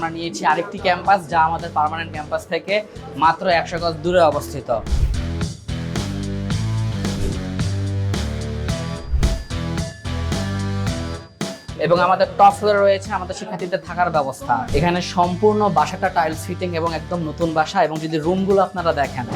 আমরা নিয়েছি আরেকটি ক্যাম্পাস যা আমাদের পার্মানেন্ট ক্যাম্পাস থেকে মাত্র একশো গজ দূরে অবস্থিত। এবং আমাদের টপ ফ্লোরে রয়েছে আমাদের শিক্ষার্থীদের থাকার ব্যবস্থা। এখানে সম্পূর্ণ বাসাটা টাইলস ফিটিং এবং একদম নতুন বাসা এবং যদি রুমগুলো আপনারা দেখেন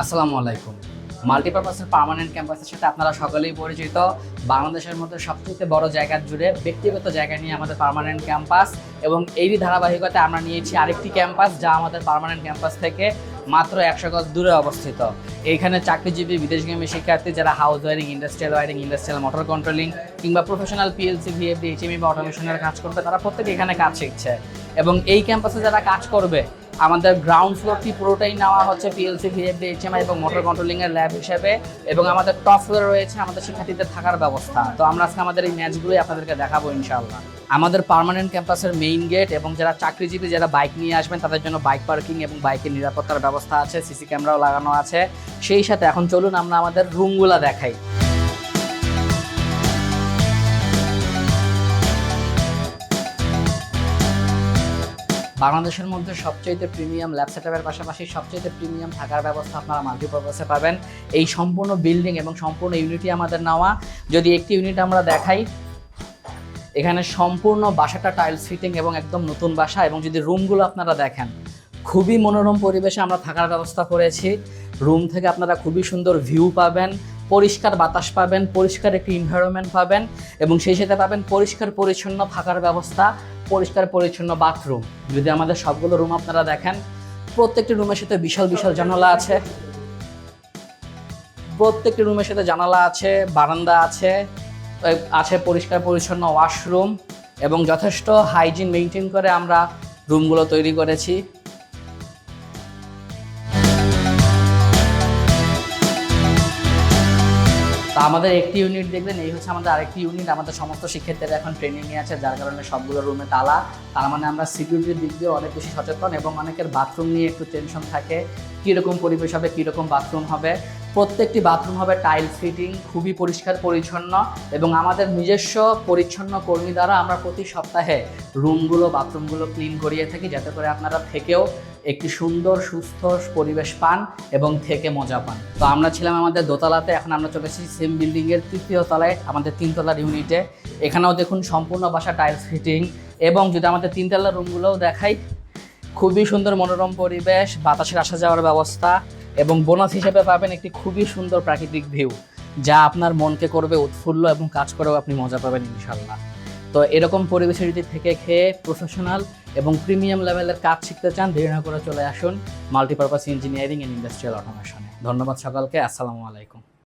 আসসালামু আলাইকুম। মাল্টিপারপাসের পার্মানেন্ট ক্যাম্পাসের সাথে আপনারা সকলেই পরিচিত। বাংলাদেশের মধ্যে সবচেয়ে বড় জায়গা জুড়ে ব্যক্তিগত জায়গা নিয়ে আমাদের পার্মানেন্ট ক্যাম্পাস এবং এরই ধারাবাহিকতায় আমরা নিয়েছি আরেকটি ক্যাম্পাস যা আমাদের পার্মানেন্ট ক্যাম্পাস থেকে মাত্র একশো গজ দূরে অবস্থিত। এইখানে চাকরিজীবী বিদেশগামী শিক্ষার্থী যারা house wiring industrial wiring industrial motor controlling কিংবা প্রফেশনাল পিএলসি ভিএফডি এইচএমই বা অটোমেশনের কাজ করবে, তারা প্রত্যেকে এখানে কাজ শিখছে। এবং এই ক্যাম্পাসে যারা কাজ করবে আমাদের গ্রাউন্ড ফ্লোরটি পুরোটাই নেওয়া হচ্ছে পিএলসি ভিএফডি এইচএমআই এবং মোটর কন্ট্রোলিং এর ল্যাব হিসেবে এবং আমাদের টপ ফ্লোরে রয়েছে আমাদের শিক্ষার্থীদের থাকার ব্যবস্থা। তো আমরা আজকে আমাদের এই ম্যাচগুলোই আপনাদেরকে দেখাবো ইনশাআল্লাহ। আমাদের পার্মানেন্ট ক্যাম্পাসের মেইন গেট এবং যারা চাকরিজীবী, যারা বাইক নিয়ে আসবেন, তাদের জন্য বাইক পার্কিং এবং বাইকের নিরাপত্তার ব্যবস্থা আছে সিসি ক্যামেরাও লাগানো আছে। সেই সাথে এখন চলুন আমরা আমাদের রুমগুলো দেখাই। বাংলাদেশের মধ্যে সবচাইতে প্রিমিয়াম ল্যাব সেটআপের পাশাপাশি সবচাইতে প্রিমিয়াম থাকার ব্যবস্থা আপনারা মাল্টিপারপাসে পাবেন। এই সম্পূর্ণ বিল্ডিং এবং সম্পূর্ণ ইউনিটই আমাদের নেওয়া। যদি একটি ইউনিট আমরা দেখাই, এখানে সম্পূর্ণ বাসাটা টাইলস ফিটিং এবং একদম নতুন বাসা এবং যদি রুমগুলো আপনারা দেখেন, খুবই মনোরম পরিবেশে আমরা থাকার ব্যবস্থা করেছি। রুম থেকে আপনারা খুবই সুন্দর ভিউ পাবেন। পরিষ্কার বাতাস পাবেন, পরিষ্কার একটি এনভায়রনমেন্ট পাবেন এবং সেই সাথে পাবেন পরিষ্কার পরিচ্ছন্ন থাকার ব্যবস্থা, পরিষ্কার পরিচ্ছন্ন বাথরুম যদি আমাদের সবগুলো রুম আপনারা দেখেন, প্রত্যেকটি রুমের সাথে বিশাল বিশাল জানালা আছে। প্রত্যেকটি রুমের সাথে জানালা আছে, বারান্দা আছে আছে পরিষ্কার পরিচ্ছন্ন ওয়াশরুম এবং যথেষ্ট হাইজিন মেনটেন করে আমরা রুমগুলো তৈরি করেছি। আমাদের একটি ইউনিট দেখবেন, এই হচ্ছে আমাদের আরেকটি ইউনিট আমাদের সমস্ত শিক্ষার্থীরা এখন ট্রেনিংয়ে আছে, যার কারণে সবগুলো রুমে তালা। তার মানে আমরা সিকিউরিটির দিক দিয়ে অনেক বেশি সচেতন এবং অনেকের বাথরুম নিয়ে একটু টেনশন থাকে। কীরকম পরিবেশ হবে, কীরকম বাথরুম হবে? প্রত্যেকটি বাথরুম হবে টাইল ফিটিং খুবই পরিষ্কার, পরিচ্ছন্ন এবং আমাদের নিজস্ব পরিচ্ছন্ন কর্মী দ্বারা আমরা প্রতি সপ্তাহে রুমগুলো বাথরুমগুলো ক্লিন করিয়ে থাকি, যাতে করে আপনারা থেকেও একটি সুন্দর, সুস্থ পরিবেশ পান এবং থেকে মজা পান। তো আমরা ছিলাম আমাদের দোতলাতে, এখন আমরা চলে এসেছি সেম বিল্ডিংয়ের তৃতীয় তলায়, আমাদের তিনতলার ইউনিটে। এখানেও দেখুন সম্পূর্ণ বাসা টাইলস ফিটিং এবং যদি আমাদের তিনতলার রুমগুলোও দেখাই, খুবই সুন্দর মনোরম পরিবেশ, বাতাসের আসা যাওয়ার ব্যবস্থা এবং বোনাস হিসেবে পাবেন একটি খুবই সুন্দর প্রাকৃতিক ভিউ যা আপনার মনকে করবে উৎফুল্ল এবং কাজ করেও আপনি মজা পাবেন ইনশাল্লাহ তো এরকম পরিবেশে যদি থেকে খেয়ে প্রফেশনাল এবং প্রিমিয়াম লেভেলের কাজ শিখতে চান, দেরি না করে চলে আসুন মাল্টিপারপাস ইঞ্জিনিয়ারিং অ্যান্ড ইন্ডাস্ট্রিয়াল অটোমেশনে ধন্যবাদ সকালকে, আসসালামু আলাইকুম।